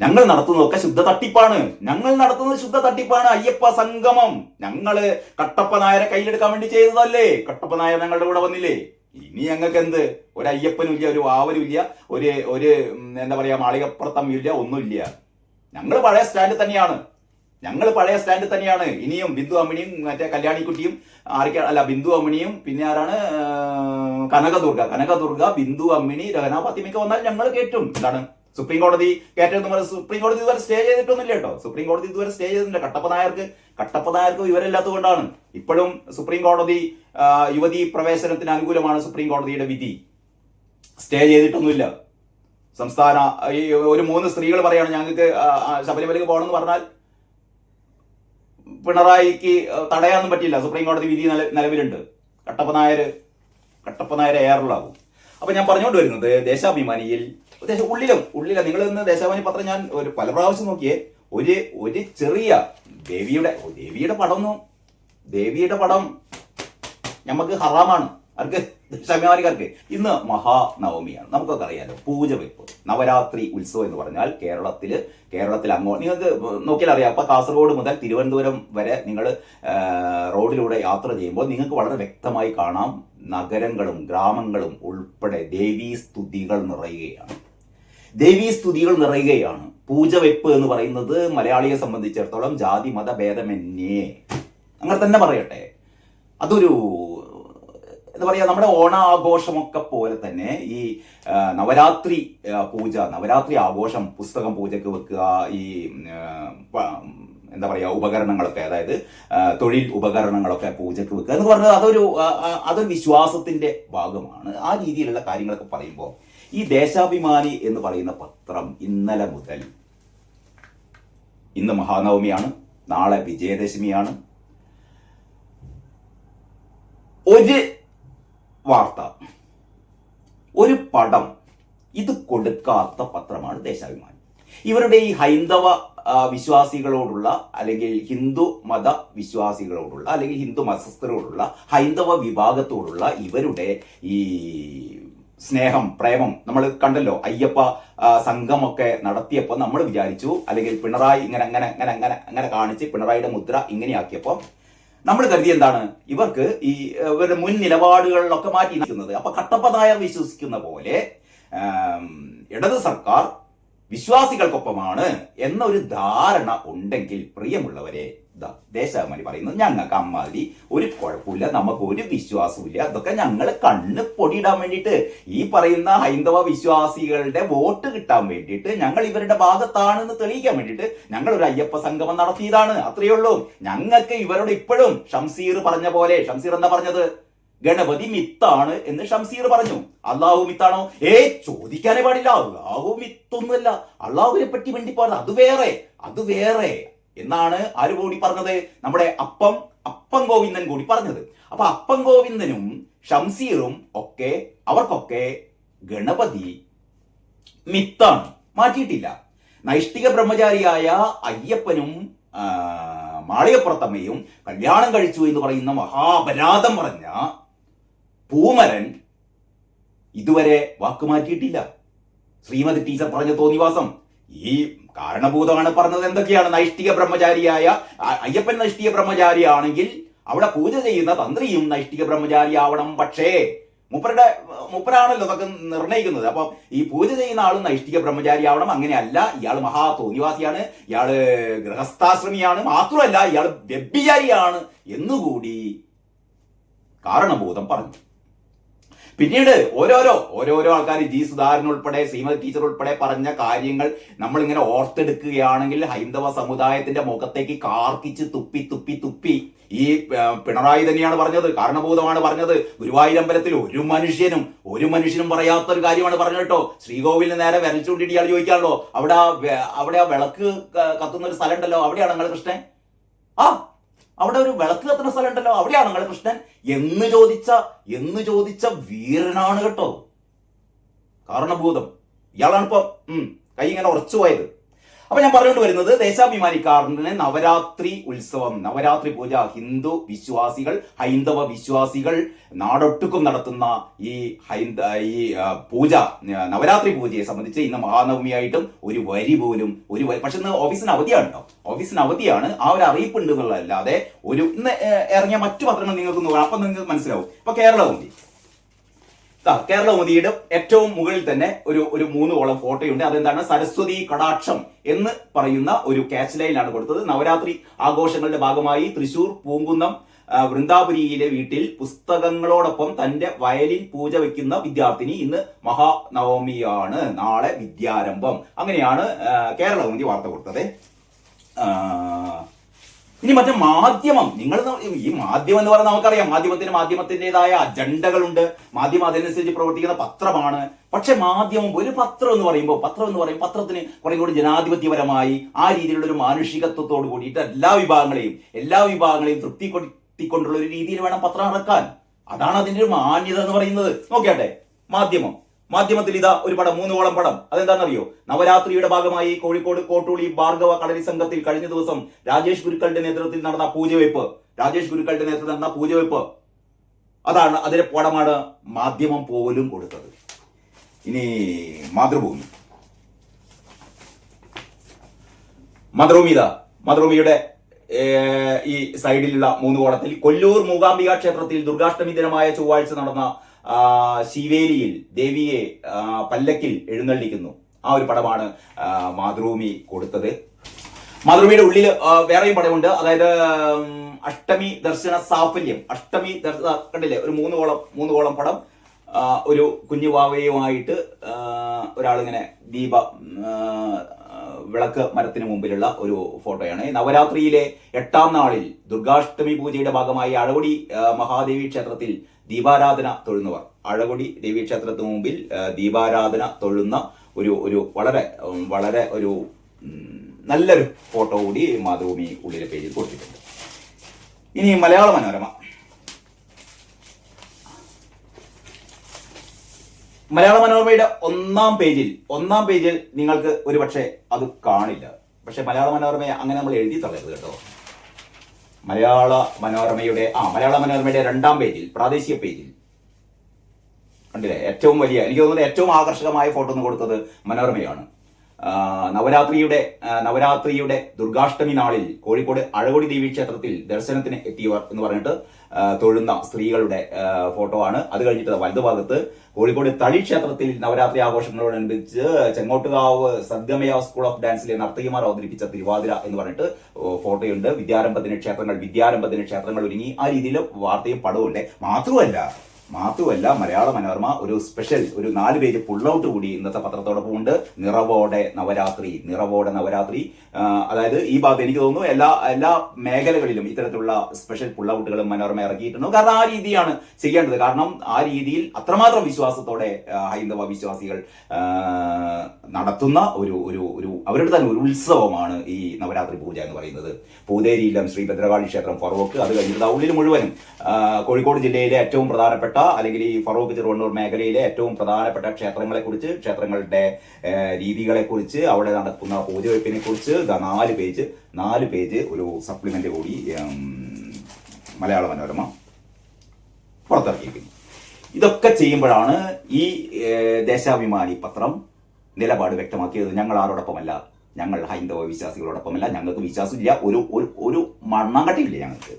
ഞങ്ങൾ നടത്തുന്നതൊക്കെ ശുദ്ധ തട്ടിപ്പാണ്. ഞങ്ങൾ നടത്തുന്നത് ശുദ്ധ തട്ടിപ്പാണ്. അയ്യപ്പ സംഗമം. ഞങ്ങൾ കട്ടപ്പ നായരെ കയ്യിലെടുക്കാൻ വേണ്ടി ചെയ്തതല്ലേ? കട്ടപ്പ നായർ ഞങ്ങളുടെ കൂടെ വന്നില്ലേ? ഇനി ഞങ്ങൾക്ക് എന്ത് ഒരു അയ്യപ്പനും ഇല്ല ഒരു വാവനും ഇല്ല ഒരു ഒരു എന്താ പറയാ മാളികപ്പുറത്തമ്മില്ല ഒന്നുമില്ല. ഞങ്ങൾ പഴയ സ്റ്റാൻഡ് തന്നെയാണ്. ഞങ്ങൾ പഴയ സ്റ്റാൻഡ് തന്നെയാണ്. ഇനിയും ബിന്ദു അമ്മിണിയും മറ്റേ കല്യാണിക്കുട്ടിയും ആരൊക്കെ അല്ല ബിന്ദു അമ്മിണിയും പിന്നെ ആരാണ്? കനകദുർഗ. കനകദുർഗ ബിന്ദു അമ്മിണി രഹന വന്നാൽ ഞങ്ങൾ കേട്ടും എന്താണ്? സുപ്രീം കോടതി പറഞ്ഞ സുപ്രീം കോടതി ഇതുവരെ സ്റ്റേ ചെയ്തിട്ടൊന്നുമില്ല കേട്ടോ. സുപ്രീം കോടതി ഇതുവരെ സ്റ്റേ ചെയ്തിട്ടില്ല. കട്ടപ്പ നായർക്ക് കട്ടപ്പ നായർക്ക് കൊണ്ടാണ് ഇപ്പോഴും സുപ്രീം കോടതി യുവതി പ്രവേശനത്തിന് അനുകൂലമാണ് സുപ്രീം കോടതിയുടെ വിധി. സ്റ്റേ ചെയ്തിട്ടൊന്നുമില്ല. സംസ്ഥാന ഒരു മൂന്ന് സ്ത്രീകൾ പറയാണ് ഞങ്ങൾക്ക് ശബരിമലയ്ക്ക് പോകണമെന്ന് പറഞ്ഞാൽ പിണറായിക്ക് തടയാനൊന്നും പറ്റില്ല. സുപ്രീം കോടതി വിധി നിലവിലുണ്ട്. കട്ടപ്പ നായർ കട്ടപ്പ നായർ അപ്പൊ ഞാൻ പറഞ്ഞുകൊണ്ട് വരുന്നത് ദേശാഭിമാനിയിൽ ദേശ ഉള്ളിലും ഉള്ളില നിങ്ങൾ ഇന്ന് ദേശാഭിമാനി പത്രം ഞാൻ ഒരു പല പ്രാവശ്യം നോക്കിയേ ഒരു ഒരു ചെറിയ ദേവിയുടെ ദേവിയുടെ പടം ഒന്നും ദേവിയുടെ പടം നമുക്ക് ഹറാമാണ്. ആർക്ക്? ദേശാഭിമാനിക്കാർക്ക്. ഇന്ന് മഹാനവമിയാണ്. നമുക്കൊക്കെ അറിയാലോ പൂജ വെപ്പ് നവരാത്രി ഉത്സവം എന്ന് പറഞ്ഞാൽ കേരളത്തിൽ കേരളത്തിൽ അങ്ങോട്ട് നിങ്ങൾക്ക് നോക്കിയാൽ അറിയാം അപ്പൊ കാസർഗോഡ് മുതൽ തിരുവനന്തപുരം വരെ നിങ്ങൾ റോഡിലൂടെ യാത്ര ചെയ്യുമ്പോൾ നിങ്ങൾക്ക് വളരെ വ്യക്തമായി കാണാം നഗരങ്ങളും ഗ്രാമങ്ങളും ഉൾപ്പെടെ ദേവീ സ്തുതികൾ നിറയുകയാണ്. ദേവീ സ്തുതികൾ നിറയുകയാണ്. പൂജ വെപ്പ് എന്ന് പറയുന്നത് മലയാളിയെ സംബന്ധിച്ചിടത്തോളം ജാതി മത ഭേദമന്യേ. അങ്ങനെ തന്നെ പറയട്ടെ. അതൊരു എന്താ പറയാ നമ്മുടെ ഓണാഘോഷമൊക്കെ പോലെ തന്നെ ഈ നവരാത്രി പൂജ നവരാത്രി ആഘോഷം പുസ്തകം പൂജക്ക് വെക്കുക ഈ എന്താ പറയാ ഉപകരണങ്ങളൊക്കെ അതായത് തൊഴിൽ ഉപകരണങ്ങളൊക്കെ പൂജയ്ക്ക് വെക്കുക എന്ന് പറഞ്ഞത് അതൊരു അതൊരു വിശ്വാസത്തിന്റെ ഭാഗമാണ്. ആ രീതിയിലുള്ള കാര്യങ്ങളൊക്കെ പറയുമ്പോൾ ഈ ദേശാഭിമാനി എന്ന് പറയുന്ന പത്രം ഇന്നലെ മുതൽ ഇന്ന് മഹാനവമിയാണ് നാളെ വിജയദശമിയാണ്. ഒരു വാർത്ത ഒരു പടം ഇത് കൊടുക്കാത്ത പത്രമാണ് ദേശാഭിമാനി. ഇവരുടെ ഈ ഹൈന്ദവ വിശ്വാസികളോടുള്ള അല്ലെങ്കിൽ ഹിന്ദു മത വിശ്വാസികളോടുള്ള അല്ലെങ്കിൽ ഹിന്ദു മതസ്ഥരോടുള്ള ഹൈന്ദവ വിഭാഗത്തോടുള്ള ഇവരുടെ ഈ സ്നേഹം പ്രേമം നമ്മൾ കണ്ടല്ലോ. അയ്യപ്പ സംഘമൊക്കെ നടത്തിയപ്പോൾ നമ്മൾ വിചാരിച്ചു അല്ലെങ്കിൽ പിണറായി ഇങ്ങനെ അങ്ങനെ അങ്ങനെ അങ്ങനെ അങ്ങനെ കാണിച്ച് പിണറായിയുടെ മുദ്ര ഇങ്ങനെയാക്കിയപ്പോൾ നമ്മൾ കരുതി എന്താണ്? ഇവർക്ക് ഈ ഇവരുടെ മുൻ നിലപാടുകളിലൊക്കെ മാറ്റി നിൽക്കുന്നത് അപ്പൊ കട്ടപ്പ നായർ വിശ്വസിക്കുന്ന പോലെ ഇടത് സർക്കാർ വിശ്വാസികൾക്കൊപ്പമാണ് എന്നൊരു ധാരണ ഉണ്ടെങ്കിൽ പ്രിയമുള്ളവരെ ദേശാഭിമാനി പറയുന്നത് ഞങ്ങൾക്ക് അമ്മാതിരി ഒരു കുഴപ്പമില്ല നമുക്ക് ഒരു വിശ്വാസമില്ല അതൊക്കെ ഞങ്ങൾ കണ്ണ് പൊടിയിടാൻ വേണ്ടിയിട്ട് ഈ പറയുന്ന ഹൈന്ദവ വിശ്വാസികളുടെ വോട്ട് കിട്ടാൻ വേണ്ടിയിട്ട് ഞങ്ങൾ ഇവരുടെ ഭാഗത്താണെന്ന് തെളിയിക്കാൻ വേണ്ടിയിട്ട് ഞങ്ങൾ ഒരു അയ്യപ്പ സംഗമം നടത്തിയതാണ്. അത്രയേ ഉള്ളൂ. ഞങ്ങൾക്ക് ഇവരോട് ഇപ്പോഴും ഷംസീർ പറഞ്ഞ പോലെ ഷംസീർ എന്താ പറഞ്ഞത്? ഗണപതി മിത്താണ് എന്ന് ഷംസീർ പറഞ്ഞു. അള്ളാഹു മിത്താണോ? ഏ ചോദിക്കാനേ പാടില്ല. അള്ളാഹു മിത്തൊന്നുമല്ല. അള്ളാഹുവിനെ പറ്റി വേണ്ടി പറഞ്ഞത് അത് വേറെ അത് വേറെ എന്നാണ് ആര് കൂടി പറഞ്ഞത്. നമ്മുടെ അപ്പം അപ്പം ഗോവിന്ദൻ കൂടി പറഞ്ഞത്. അപ്പൊ അപ്പം ഗോവിന്ദനും ഷംസീറും ഒക്കെ അവർക്കൊക്കെ ഗണപതി മിത്താണ്. മാറ്റിയിട്ടില്ല. നൈഷ്ഠിക ബ്രഹ്മചാരിയായ അയ്യപ്പനും മാളികപ്പുറത്തമ്മയും കല്യാണം കഴിച്ചു എന്ന് പറയുന്ന മഹാപരാധം പറഞ്ഞ പൂമരൻ ഇതുവരെ വാക്കുമാറ്റിയിട്ടില്ല. ശ്രീമതി ടീച്ചർ പറഞ്ഞ തോന്നിവാസം ഈ കാരണഭൂതമാണ് പറഞ്ഞത് എന്തൊക്കെയാണ്? നൈഷ്ഠിക ബ്രഹ്മചാരിയായ അയ്യപ്പൻ നൈഷ്ഠിക ബ്രഹ്മചാരിയാണെങ്കിൽ അവിടെ പൂജ ചെയ്യുന്ന തന്ത്രിയും നൈഷ്ഠിക ബ്രഹ്മചാരിയാവണം. പക്ഷേ മുപ്പരുടെ മുപ്പരാണല്ലോ അതൊക്കെ നിർണയിക്കുന്നത് അപ്പൊ ഈ പൂജ ചെയ്യുന്ന ആളും നൈഷ്ഠിക ബ്രഹ്മചാരിയാവണം അങ്ങനെയല്ല. ഇയാൾ മഹാ തോന്നിവാസിയാണ്. ഇയാൾ ഗൃഹസ്ഥാശ്രമിയാണ്. മാത്രമല്ല ഇയാൾ വ്യഭിചാരിയാണ് എന്നുകൂടി കാരണബോധം പറഞ്ഞു. പിന്നീട് ഓരോരോ ഓരോരോ ആൾക്കാർ ജി സുധാകരൻ ഉൾപ്പെടെ സീമ ടീച്ചർ ഉൾപ്പെടെ പറഞ്ഞ കാര്യങ്ങൾ നമ്മൾ ഇങ്ങനെ ഓർത്തെടുക്കുകയാണെങ്കിൽ ഹൈന്ദവ സമുദായത്തിന്റെ മുഖത്തേക്ക് കാർക്കിച്ച് തുപ്പി തുപ്പി തുപ്പി ഈ പിണറായി തന്നെയാണ് പറഞ്ഞത് കാരണഭൂതമാണ് പറഞ്ഞത്. ഗുരുവായൂരമ്പലത്തിൽ ഒരു മനുഷ്യനും ഒരു മനുഷ്യനും പറയാത്ത ഒരു കാര്യമാണ് പറഞ്ഞത് കേട്ടോ. ശ്രീകോവിലിന് നേരെ വരച്ചുകൊണ്ടിട്ട് ഇയാൾ ചോദിക്കാണല്ലോ അവിടെ അവിടെ ആ വിളക്ക് കത്തുന്ന ഒരു സ്ഥലം ഉണ്ടല്ലോ അവിടെയാണ് നിങ്ങൾ കൃഷ്ണൻ ആ അവിടെ ഒരു വിളക്ക് കത്തുന്ന സ്ഥലം ഉണ്ടല്ലോ അവിടെയാണ് നമ്മുടെ കൃഷ്ണൻ? എന്ന് ചോദിച്ച എന്ന് ചോദിച്ച വീരനാണ് കേട്ടോ. കാരണഭൂതം. ഇയാളാണിപ്പോ ഉം, കൈ ഇങ്ങനെ ഉറച്ചു പോയത്. അപ്പൊ ഞാൻ പറഞ്ഞുകൊണ്ട് വരുന്നത് ദേശാഭിമാനിക്കാരന് നവരാത്രി ഉത്സവം നവരാത്രി പൂജ ഹിന്ദു വിശ്വാസികൾ ഹൈന്ദവ വിശ്വാസികൾ നാടൊട്ടുക്കും നടത്തുന്ന ഈ ഹൈന്ദ ഈ പൂജ നവരാത്രി പൂജയെ സംബന്ധിച്ച് ഇന്ന് മഹാനവമിയായിട്ടും ഒരു വരി പോലും ഒരു പക്ഷെ ഇന്ന് ഓഫീസിന് അവധിയാണ് കേട്ടോ ഓഫീസിന് അവധിയാണ്. ആ ഒരു അറിയിപ്പ് ഉണ്ട് എന്നുള്ളതല്ലാതെ ഒരു ഇന്ന് ഇറങ്ങിയ മറ്റു പത്രങ്ങൾ നിങ്ങൾക്ക് നോക്കാം. അപ്പൊ നിങ്ങൾക്ക് മനസ്സിലാവും. ഇപ്പൊ കേരളകൗമുദി ദാ, കേരളകൗമുദിയുടെ ഏറ്റവും മുകളിൽ തന്നെ ഒരു ഒരു മൂന്ന് ഓളം ഫോട്ടോയുണ്ട് അതെന്താണ്? സരസ്വതി കടാക്ഷം എന്ന് പറയുന്ന ഒരു ക്യാച്ച് ലൈനാണ് കൊടുത്തത്. നവരാത്രി ആഘോഷങ്ങളുടെ ഭാഗമായി തൃശൂർ പൂങ്കുന്നം വൃന്ദാപുരിയിലെ വീട്ടിൽ പുസ്തകങ്ങളോടൊപ്പം തന്റെ വയലിൻ പൂജ വയ്ക്കുന്ന വിദ്യാർത്ഥിനി ഇന്ന് മഹാനവമിയാണ്. നാളെ വിദ്യാരംഭം. അങ്ങനെയാണ് കേരളമതി വാർത്ത കൊടുത്തത്. ഇനി മറ്റേ മാധ്യമം. നിങ്ങൾ ഈ മാധ്യമം എന്ന് പറഞ്ഞാൽ നമുക്കറിയാം. മാധ്യമത്തിന് മാധ്യമത്തിന്റെതായ അജണ്ടകളുണ്ട്. മാധ്യമം അതിനനുസരിച്ച് പ്രവർത്തിക്കുന്ന പത്രമാണ്. പക്ഷെ മാധ്യമം ഒരു പത്രം എന്ന് പറയുമ്പോൾ പത്രം എന്ന് പറയും പത്രത്തിന് കുറേ കൂടി ജനാധിപത്യപരമായി ആ രീതിയിലുള്ള ഒരു മാനുഷികത്വത്തോട് കൂടിയിട്ട് എല്ലാ വിഭാഗങ്ങളെയും എല്ലാ വിഭാഗങ്ങളെയും തൃപ്തിപ്പെടുത്തിക്കൊണ്ടുള്ള ഒരു രീതിയിൽ വേണം പത്രം ഇറക്കാൻ അതാണ് അതിന്റെ ഒരു മാന്യത എന്ന് പറയുന്നത്. നോക്കിയാട്ടെ മാധ്യമം. മാധ്യമത്തിൽ ഇതാ ഒരു പടം മൂന്നോളം പടം. അതെന്താണെന്നറിയോ? നവരാത്രിയുടെ ഭാഗമായി കോഴിക്കോട് കോട്ടൂളി ഭാർഗവ കളരി സംഘത്തിൽ കഴിഞ്ഞ ദിവസം രാജേഷ് ഗുരുക്കളുടെ നേതൃത്വത്തിൽ നടന്ന പൂജവെപ്പ് രാജേഷ് ഗുരുക്കളുടെ നേതൃത്വത്തിൽ നടന്ന പൂജവെപ്പ് അതാണ് അതിലെ പടമാണ് മാധ്യമം പോലും കൊടുത്തത്. ഇനി മാതൃഭൂമി. മാതൃഭൂമി ഇതാ. മാതൃഭൂമിയുടെ ഈ സൈഡിലുള്ള മൂന്ന് കോളത്തിൽ കൊല്ലൂർ മൂകാംബിക ക്ഷേത്രത്തിൽ ദുർഗാഷ്ടമി ദിനമായ ചൊവ്വാഴ്ച നടന്ന ശിവേലിയിൽ ദേവിയെ പല്ലക്കിൽ എഴുന്നള്ളിക്കുന്നു. ആ ഒരു പടമാണ് മാതൃഭൂമി കൊടുത്തത്. മാതൃഭൂമിയുടെ ഉള്ളിൽ വേറെയും പടമുണ്ട്. അതായത് അഷ്ടമി ദർശന സാഫല്യം. അഷ്ടമി ദർശന കണ്ടില്ലേ? ഒരു മൂന്ന് കോളം മൂന്ന് കോളം പടം. ഒരു കുഞ്ഞു വാവയുമായിട്ട് ഒരാളിങ്ങനെ ദീപ വിളക്ക് മരത്തിന് മുമ്പിലുള്ള ഒരു ഫോട്ടോയാണ്. നവരാത്രിയിലെ എട്ടാം നാളിൽ ദുർഗാഷ്ടമി പൂജയുടെ ഭാഗമായി അഴവടി മഹാദേവി ക്ഷേത്രത്തിൽ ദീപാരാധന തൊഴുന്നവർ. അഴകൊടി ദേവീക്ഷേത്രത്തിന് മുമ്പിൽ ദീപാരാധന തൊഴുന്ന ഒരു ഒരു വളരെ വളരെ ഒരു നല്ലൊരു ഫോട്ടോ കൂടി മാതൃഭൂമി ഉള്ളിലെ പേജിൽ കൊടുത്തിട്ടുണ്ട്. ഇനി മലയാള മനോരമ. മലയാള മനോരമയുടെ ഒന്നാം പേജിൽ ഒന്നാം പേജിൽ നിങ്ങൾക്ക് ഒരുപക്ഷെ അത് കാണില്ല. പക്ഷെ മലയാള മനോരമയെ അങ്ങനെ നമ്മൾ എഴുതി തള്ളരുത് കേട്ടോ. മലയാള മനോരമയുടെ ആ മലയാള മനോരമയുടെ രണ്ടാം പേജിൽ പ്രാദേശിക പേജിൽ. കണ്ടില്ലേ? ഏറ്റവും വലിയ എനിക്ക് തോന്നുന്നത് ഏറ്റവും ആകർഷകമായ ഫോട്ടോ ഒന്ന് കൊടുത്തത് മനോരമയാണ്. നവരാത്രിയുടെ നവരാത്രിയുടെ ദുർഗാഷ്ടമി നാളിൽ കോഴിക്കോട് അഴകൊടി ദേവി ക്ഷേത്രത്തിൽ ദർശനത്തിന് എത്തിയവർ എന്ന് പറഞ്ഞിട്ട് തൊഴുന്ന സ്ത്രീകളുടെ ഫോട്ടോ ആണ്. അത് കഴിഞ്ഞിട്ട് വലതുഭാഗത്ത് കോഴിക്കോട് തളി ക്ഷേത്രത്തിൽ നവരാത്രി ആഘോഷങ്ങളോടനുബന്ധിച്ച് ചെങ്ങോട്ടുകാവ് സദ്ഗമയ സ്കൂൾ ഓഫ് ഡാൻസിലെ നർത്തകിമാർ അവതരിപ്പിച്ച തിരുവാതിര എന്ന് പറഞ്ഞിട്ട് ഫോട്ടോയുണ്ട്. വിദ്യാരംഭത്തിന് ക്ഷേത്രങ്ങൾ വിദ്യാരംഭത്തിന് ക്ഷേത്രങ്ങൾ ഒരുങ്ങി ആ രീതിയിൽ വാർത്തയും പടവുണ്ട് മാത്രമല്ല മാത്രമല്ല മലയാള മനോരമ ഒരു സ്പെഷ്യൽ ഒരു നാല് പേജ് പുള്ളൗട്ട് കൂടി ഇന്നത്തെ പത്രത്തോടൊപ്പം ഉണ്ട് നിറവോടെ നവരാത്രി നിറവോടെ നവരാത്രി. അതായത് ഈ ഭാഗത്ത് എനിക്ക് തോന്നുന്നു എല്ലാ എല്ലാ മേഖലകളിലും ഇത്തരത്തിലുള്ള സ്പെഷ്യൽ പുള്ളൗട്ടുകളും മനോരമ ഇറക്കിയിട്ടുണ്ട്. കാരണം ആ രീതിയാണ് ചെയ്യേണ്ടത്. കാരണം ആ രീതിയിൽ അത്രമാത്രം വിശ്വാസത്തോടെ ഹൈന്ദവ വിശ്വാസികൾ നടത്തുന്ന ഒരു ഒരു ഒരു അവരുടെ തന്നെ ഒരു ഉത്സവമാണ് ഈ നവരാത്രി പൂജ എന്ന് പറയുന്നത്. പൂതേരിയിലും ശ്രീ ഭദ്രകാളി ക്ഷേത്രം ഫറോക്ക് അത് കഴിഞ്ഞിട്ട് ഉള്ളിൽ മുഴുവനും കോഴിക്കോട് ജില്ലയിലെ ഏറ്റവും പ്രധാനപ്പെട്ട അല്ലെങ്കിൽ ഈ ഫറോക്ക് ചെറുവണ്ണൂർ മേഖലയിലെ ഏറ്റവും പ്രധാനപ്പെട്ട ക്ഷേത്രങ്ങളെ കുറിച്ച് ക്ഷേത്രങ്ങളുടെ രീതികളെ കുറിച്ച് അവിടെ നടക്കുന്ന പൂജവെപ്പിനെ കുറിച്ച് നാല് പേജ് നാല് പേജ് ഒരു സപ്ലിമെന്റ് കൂടി മലയാള മനോരമ പുറത്തിറക്കിയിരിക്കുന്നു. ഇതൊക്കെ ചെയ്യുമ്പോഴാണ് ഈ ദേശാഭിമാനി പത്രം നിലപാട് വ്യക്തമാക്കിയത്. ഞങ്ങൾ ആരോടൊപ്പമല്ല. ഞങ്ങൾ ഹൈന്ദവ വിശ്വാസികളോടൊപ്പമല്ല. ഞങ്ങൾക്ക് വിശ്വാസമില്ല. ഒരു ഒരു മണ്ണാങ്കട്ടിയില്ല ഞങ്ങൾക്ക്.